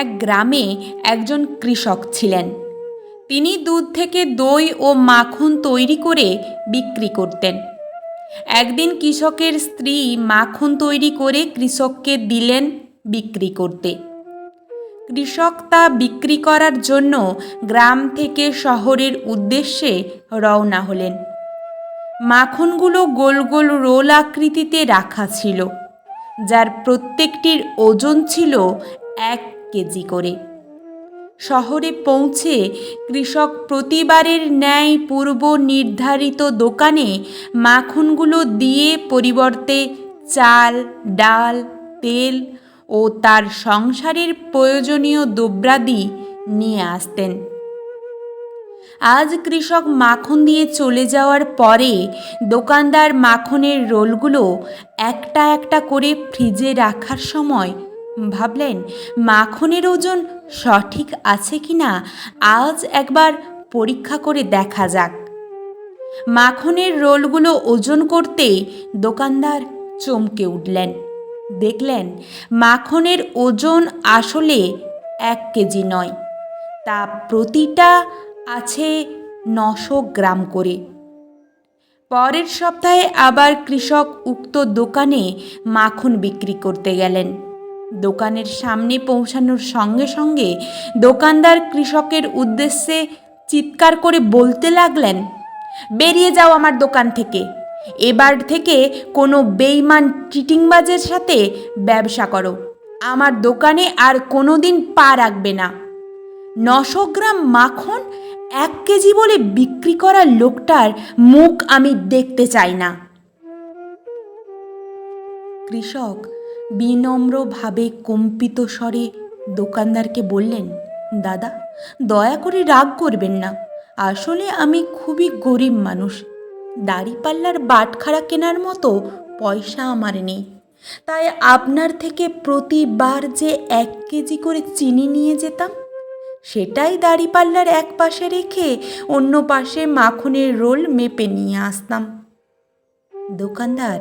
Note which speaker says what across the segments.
Speaker 1: এক গ্রামে একজন কৃষক ছিলেন। তিনি দুধ থেকে দই ও মাখন তৈরি করে বিক্রি করতেন। একদিন কৃষকের স্ত্রী মাখন তৈরি করে কৃষককে দিলেন বিক্রি করতে। কৃষক তা বিক্রি করার জন্য গ্রাম থেকে শহরের উদ্দেশ্যে রওনা হলেন। মাখনগুলো গোল গোল রোল আকৃতিতে রাখা ছিল। যার প্রত্যেকটির ওজন ছিল এক কেজি করে। শহরে পৌঁছে কৃষক প্রতিবারের ন্যায় পূর্ব নির্ধারিত দোকানে মাখনগুলো দিয়ে পরিবর্তে চাল, ডাল, তেল ও তার সংসারের প্রয়োজনীয় দ্রব্যাদি নিয়ে আসতেন। আজ কৃষক মাখন দিয়ে চলে যাওয়ার পরে দোকানদার মাখনের রোলগুলো একটা একটা করে ফ্রিজে রাখার সময় ভাবলেন, মাখনের ওজন সঠিক আছে কি না? আজ একবার পরীক্ষা করে দেখা যাক। মাখনের রোলগুলো ওজন করতে দোকানদার চমকে উঠলেন। দেখলেন, মাখনের ওজন আসলে এক কেজি নয়, তা প্রতিটা আছে নশো গ্রাম করে। পরের সপ্তাহে আবার কৃষক উক্ত দোকানে মাখন বিক্রি করতে গেলেন। দোকানের সামনে পৌঁছানোর সঙ্গে সঙ্গে দোকানদার কৃষকের উদ্দেশ্যে চিৎকার করে বলতে লাগলেন, বেরিয়ে যাও আমার দোকান থেকে। এবার থেকে কোনো বেইমান চিটিংবাজের সাথে ব্যবসা করো। আমার দোকানে আর কোনো দিন পা রাখবে না। নশো গ্রাম মাখন, এক কেজি বলে বিক্রি করা লোকটার মুখ আমি দেখতে চাই না। কৃষক বিনম্রভাবে কম্পিত স্বরে দোকানদারকে বললেন, দাদা, দয়া করে রাগ করবেন না। আসলে আমি খুবই গরিব মানুষ। দাড়িপাল্লার বাটখারা কেনার মতো পয়সা আমার নেই। তাই আপনার থেকে প্রতিবার যে এক কেজি করে চিনি নিয়ে যেতাম, সেটাই দাড়িপাল্লার এক পাশে রেখে অন্য পাশে মাখনের রোল মেপে নিয়ে আসতাম। দোকানদার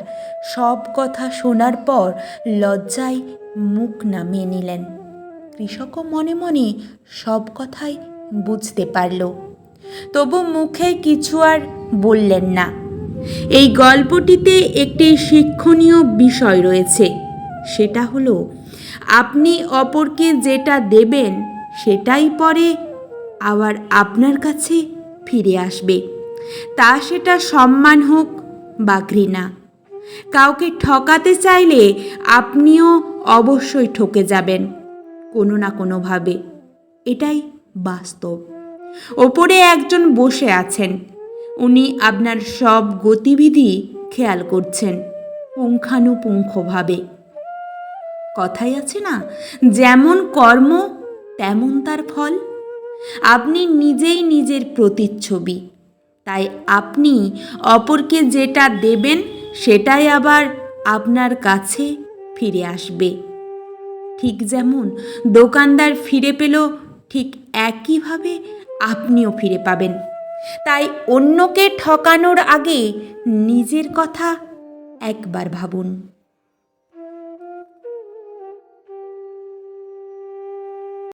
Speaker 1: সব কথা শোনার পর লজ্জায় মুখ নামিয়ে নিলেন। কৃষকও মনে মনে সব কথাই বুঝতে পারল। তবু মুখে কিছু আর বললেন না। এই গল্পটিতে একটি শিক্ষণীয় বিষয় রয়েছে। সেটা হলো, আপনি অপরকে যেটা দেবেন সেটাই পরে আবার আপনার কাছে ফিরে আসবে। তা সেটা সম্মান হোক বা ঘৃণা। কাউকে ঠকাতে চাইলে আপনিও অবশ্যই ঠকে যাবেন, কোনো না কোনোভাবে। এটাই বাস্তব। ওপরে একজন বসে আছেন। উনি আপনার সব গতিবিধি খেয়াল করছেন, পুঙ্খানুপুঙ্খভাবে। কথাই আছে না, যেমন কর্ম, তেমন তার ফল। আপনি নিজেই নিজের প্রতিচ্ছবি। তাই আপনি অপরকে যেটা দেবেন, সেটাই আবার আপনার কাছে ফিরে আসবে। ঠিক যেমন দোকানদার ফিরে পেল, ঠিক একইভাবে আপনিও ফিরে পাবেন। তাই অন্যকে ঠকানোর আগে নিজের কথা একবার ভাবুন।